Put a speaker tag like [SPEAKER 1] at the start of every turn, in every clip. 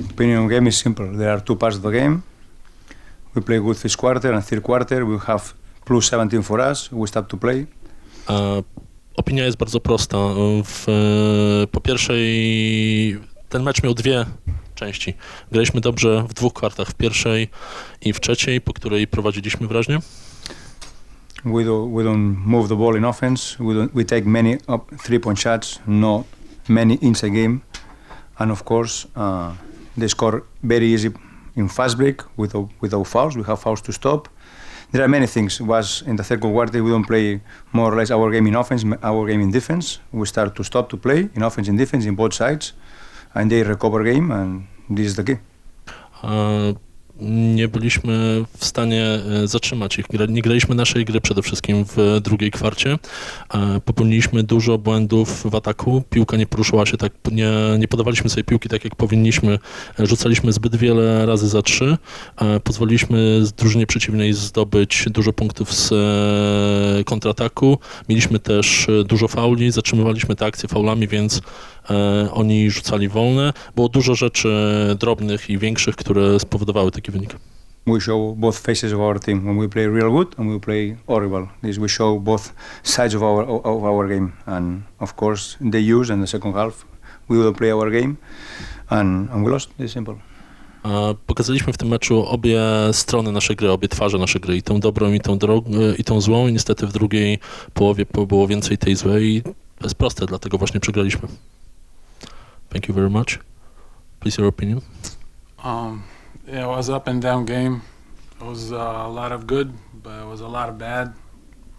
[SPEAKER 1] Opinion game is simple. There are two parts of the game. We play good first quarter and third quarter. We have plus 17 for us. We start to play.
[SPEAKER 2] E, Opinia jest bardzo prosta. W, e, po pierwszej, ten mecz miał dwie części. Graliśmy dobrze w dwóch kwartach, w pierwszej i w trzeciej, po której prowadziliśmy wyraźnie.
[SPEAKER 1] We do we don't move the ball in offense. We don't we take many up three point shots, not many inside game, and of course uh, they score very easy in fast break without without fouls. We have fouls to stop. There are many things. Was in the third quarter we don't play more or less our game in offense, our game in defense. We start to stop to play in offense and defense in both sides, and they recover game, and this is the key.
[SPEAKER 2] E, Nie byliśmy w stanie e, zatrzymać ich. Nie graliśmy naszej gry przede wszystkim w drugiej kwarcie. E, Popełniliśmy dużo błędów w ataku. Piłka nie poruszyła się tak, nie, nie podawaliśmy sobie piłki tak jak powinniśmy. E, Rzucaliśmy zbyt wiele razy za trzy. E, Pozwoliliśmy drużynie przeciwnej zdobyć dużo punktów z e, kontrataku. Mieliśmy też e, dużo fauli, zatrzymywaliśmy te akcje faulami, więc e, oni rzucali wolne. Było dużo rzeczy drobnych i większych, które spowodowały taki wynik.
[SPEAKER 1] we show both faces of our team when we play real good and we play horrible. This we show both sides of our of our game, and of course they use in the second half we will play our game, and, and we lost. It's simple.
[SPEAKER 2] Pokazaliśmy w tym meczu obie strony naszej gry, obie twarze naszej gry, i tą dobrą, i tą, drog- i tą złą, i niestety w drugiej połowie po- było więcej tej złej i to jest proste, dlatego właśnie przegraliśmy. Thank you very much. Please your opinion.
[SPEAKER 3] Um, yeah, it was up and down game. It was uh, a lot of good, but it was a lot of bad.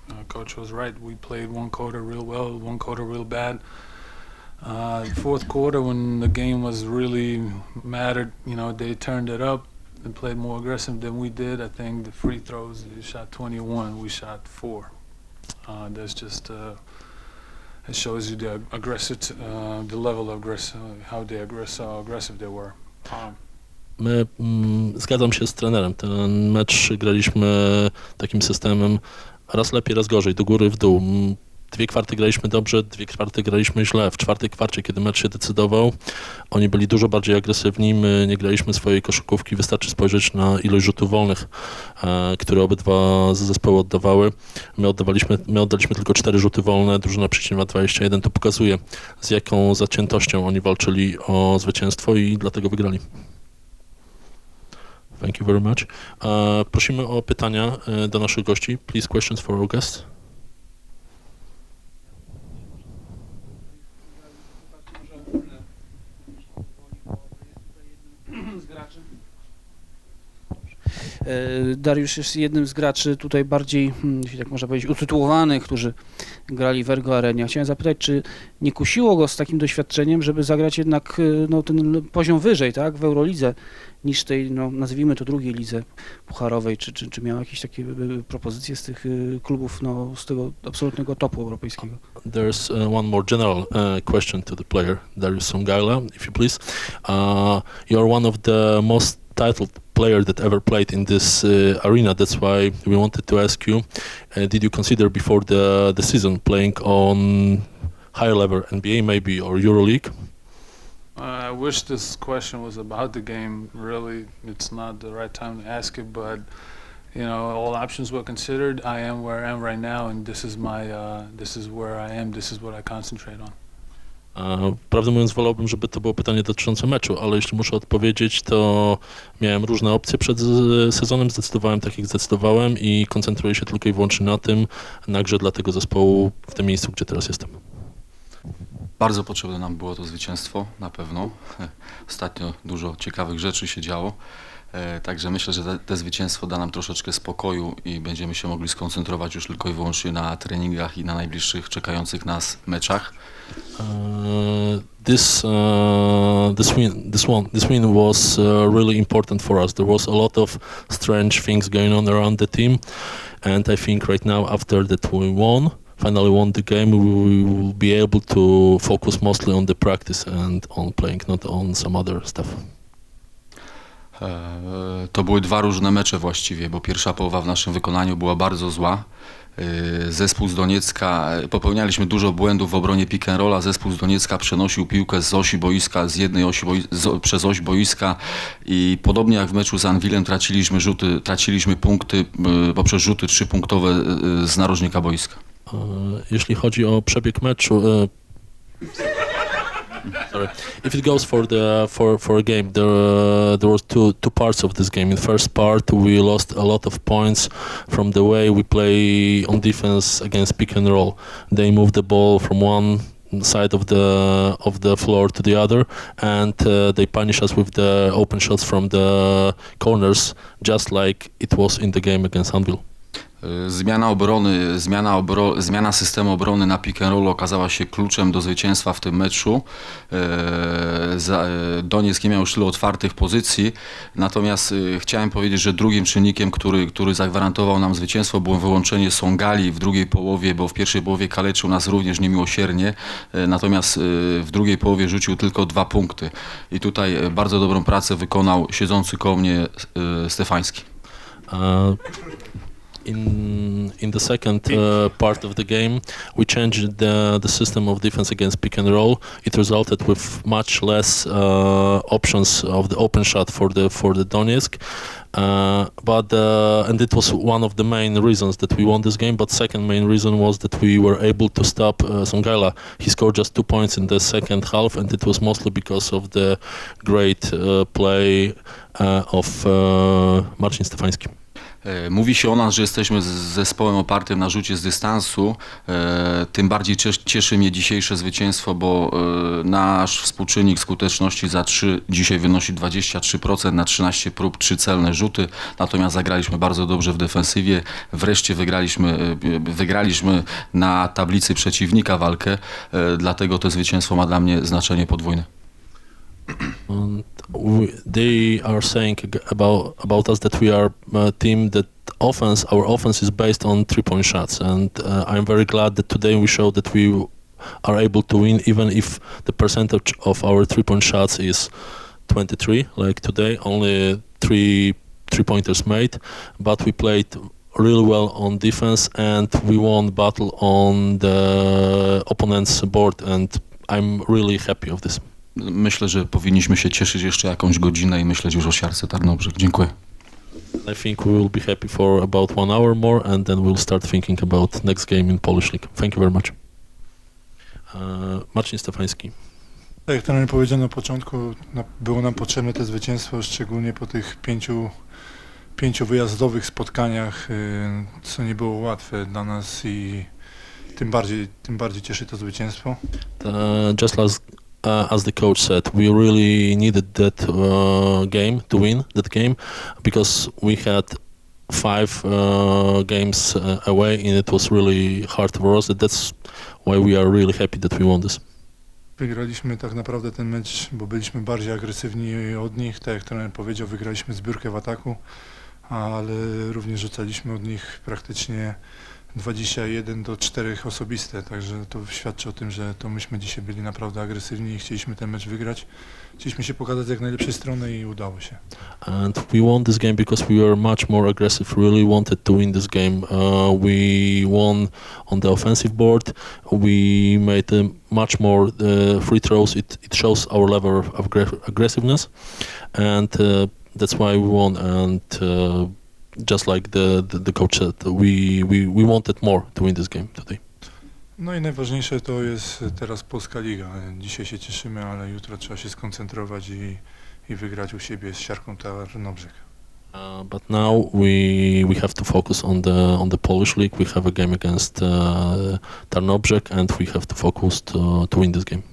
[SPEAKER 3] Uh, Coach was right. We played one quarter real well, one quarter real bad. Uh, fourth quarter, when the game was really mattered, you know, they turned it up and played more aggressive than we did. I think the free throws, they shot 21, we shot four. Uh, that's just uh, it shows you the aggressive, uh, the level of aggressive, how they aggress- how aggressive they were. Um,
[SPEAKER 2] My, mm, zgadzam się z trenerem. Ten mecz graliśmy takim systemem raz lepiej, raz gorzej, do góry, w dół. Mm, Dwie kwarty graliśmy dobrze, dwie kwarty graliśmy źle. W czwartej kwarcie, kiedy mecz się decydował, oni byli dużo bardziej agresywni, my nie graliśmy swojej koszykówki. Wystarczy spojrzeć na ilość rzutów wolnych, e, które obydwa zespoły oddawały. My, oddawaliśmy, my oddaliśmy tylko cztery rzuty wolne, drużyna przeciwna 21. To pokazuje, z jaką zaciętością oni walczyli o zwycięstwo i dlatego wygrali. Thank you very much. E, prosimy o pytania e, do naszych gości. Please questions for our guests.
[SPEAKER 4] Dariusz jest jednym z graczy tutaj bardziej, hmm, jeśli tak można powiedzieć, utytułowanych, którzy grali w Ergo Arenie. Chciałem zapytać, czy nie kusiło go z takim doświadczeniem, żeby zagrać jednak e, no, ten poziom wyżej, tak, w Eurolidze, niż tej, no, nazwijmy to drugiej lidze pucharowej, czy, czy, czy miał jakieś takie e, propozycje z tych e, klubów, no, z tego absolutnego topu europejskiego?
[SPEAKER 2] There's uh, one more general uh, question to the player, Darius Songaila, if you please. Uh, you're one of the most titled player that ever played in this uh, arena. That's why we wanted to ask you: uh, Did you consider before the the season playing on higher level NBA, maybe or EuroLeague?
[SPEAKER 3] I wish this question was about the game. Really, it's not the right time to ask it, but you know, all options were considered. I am where I am right now, and this is my, uh, this is where I am. This is what I concentrate on.
[SPEAKER 2] Prawdę mówiąc, wolałbym, żeby to było pytanie dotyczące meczu, ale jeśli muszę odpowiedzieć, to miałem różne opcje przed sezonem, zdecydowałem tak, jak zdecydowałem i koncentruję się tylko i wyłącznie na tym, na grze dla tego zespołu w tym miejscu, gdzie teraz jestem.
[SPEAKER 5] Bardzo potrzebne nam było to zwycięstwo, na pewno. Ostatnio dużo ciekawych rzeczy się działo. E, Także myślę, że te, zwycięstwo da nam troszeczkę spokoju i będziemy się mogli skoncentrować już tylko i wyłącznie na treningach i na najbliższych czekających nas meczach.
[SPEAKER 2] Uh, this uh, this win this one this win was uh, really important for us. There was a lot of strange things going on around the team, and I think right now after that we won, finally won the game, we will be able to focus mostly on the practice and on playing, not on some other stuff.
[SPEAKER 5] E, To były dwa różne mecze właściwie, bo pierwsza połowa w naszym wykonaniu była bardzo zła. E, Zespół z Doniecka, e, popełnialiśmy dużo błędów w obronie pick and rolla, zespół z Doniecka przenosił piłkę z osi boiska, z jednej osi z, przez oś boiska i podobnie jak w meczu z Anwilem traciliśmy rzuty, traciliśmy punkty poprzez rzuty trzypunktowe z narożnika boiska.
[SPEAKER 2] Jeśli chodzi o przebieg meczu, e, sorry, if it goes for the for for a game, there there were two two parts of this game. In the first part, we lost a lot of points from the way we play on defense against pick and roll. They move the ball from one side of the of the floor to the other and uh, they punish us with the open shots from the corners just like it was in the game against Anvil.
[SPEAKER 5] E, Zmiana obrony, zmiana, obro, zmiana systemu obrony na pick and roll okazała się kluczem do zwycięstwa w tym meczu. E, za- e, Donieck nie miał już tylu otwartych pozycji, natomiast e, chciałem powiedzieć, że drugim czynnikiem, który, który zagwarantował nam zwycięstwo było wyłączenie Songali w drugiej połowie, bo w pierwszej połowie kaleczył nas również niemiłosiernie, e, natomiast e, w drugiej połowie rzucił tylko dwa punkty. I tutaj e, bardzo dobrą pracę wykonał siedzący koło mnie e, Stefański.
[SPEAKER 2] Uh, in in the second uh, part of the game, we changed the the system of defense against pick and roll. It resulted with much less uh, options of the open shot for the for the Donetsk. Uh, but uh, and it was one of the main reasons that we won this game. But second main reason was that we were able to stop uh, Songaila. He scored just two points in the second half, and it was mostly because of the great uh, play uh, of Marcin Stefański.
[SPEAKER 5] E, Mówi się o nas, że jesteśmy zespołem opartym na rzucie z dystansu. E, Tym bardziej cies- cieszy mnie dzisiejsze zwycięstwo, bo e, nasz współczynnik skuteczności za 3 dzisiaj wynosi 23% na 13 prób, 3 celne rzuty. Natomiast zagraliśmy bardzo dobrze w defensywie. Wreszcie wygraliśmy, wygraliśmy na tablicy przeciwnika walkę. Dlatego to zwycięstwo ma dla mnie znaczenie podwójne.
[SPEAKER 2] And we, they are saying about about us that we are a team that offense our offense is based on three point shots. And uh, I'm very glad that today we showed that we are able to win even if the percentage of our three point shots is 23 like today only three three pointers made. But we played really well on defense and we won battle on the opponent's board and I'm really happy of this
[SPEAKER 5] Myślę, że powinniśmy się cieszyć jeszcze jakąś godzinę i myśleć już o siarce Tarnobrzeg. Dziękuję.
[SPEAKER 2] I think we will be happy for about one hour more, and then we'll start thinking about next game in Polish League. Thank you very much. Uh, Marcin Stefański.
[SPEAKER 6] Tak jak trener powiedział na początku, na, było nam potrzebne to zwycięstwo, szczególnie po tych pięciu, pięciu wyjazdowych spotkaniach, y, co nie było łatwe dla nas i tym bardziej, tym bardziej cieszy to zwycięstwo.
[SPEAKER 2] Uh, just as uh, as the coach said, we really needed that uh, game to win that game because we had five uh, games uh, away, and it was really hard for us. That's why we are really happy that we won this.
[SPEAKER 6] Wygraliśmy tak naprawdę ten mecz, bo byliśmy bardziej agresywni od nich, tak jak trener powiedział, wygraliśmy zbiórkę w ataku, ale również rzucaliśmy od nich praktycznie 21 do 4 osobiste, także to świadczy o tym, że to myśmy dzisiaj byli naprawdę agresywni i chcieliśmy ten mecz wygrać. Chcieliśmy się pokazać jak najlepszej strony i udało się.
[SPEAKER 2] and we won this game because we were much more aggressive really wanted to win this game. Uh, we won on the offensive board. We made uh, much more uh, free throws. It, it shows our level of aggressiveness. And uh, that's why we won. And uh, just like the, the, the coach said we, we, we wanted more to win this game today
[SPEAKER 6] No i najważniejsze to jest teraz Polska Liga. Dzisiaj się cieszymy, ale jutro trzeba się skoncentrować i, i wygrać u siebie z siarką Tarnobrzeg.
[SPEAKER 2] Uh, but now we we have to focus on the on the Polish league. We have a game against uh, Tarnobrzeg, and we have to focus to, to win this game.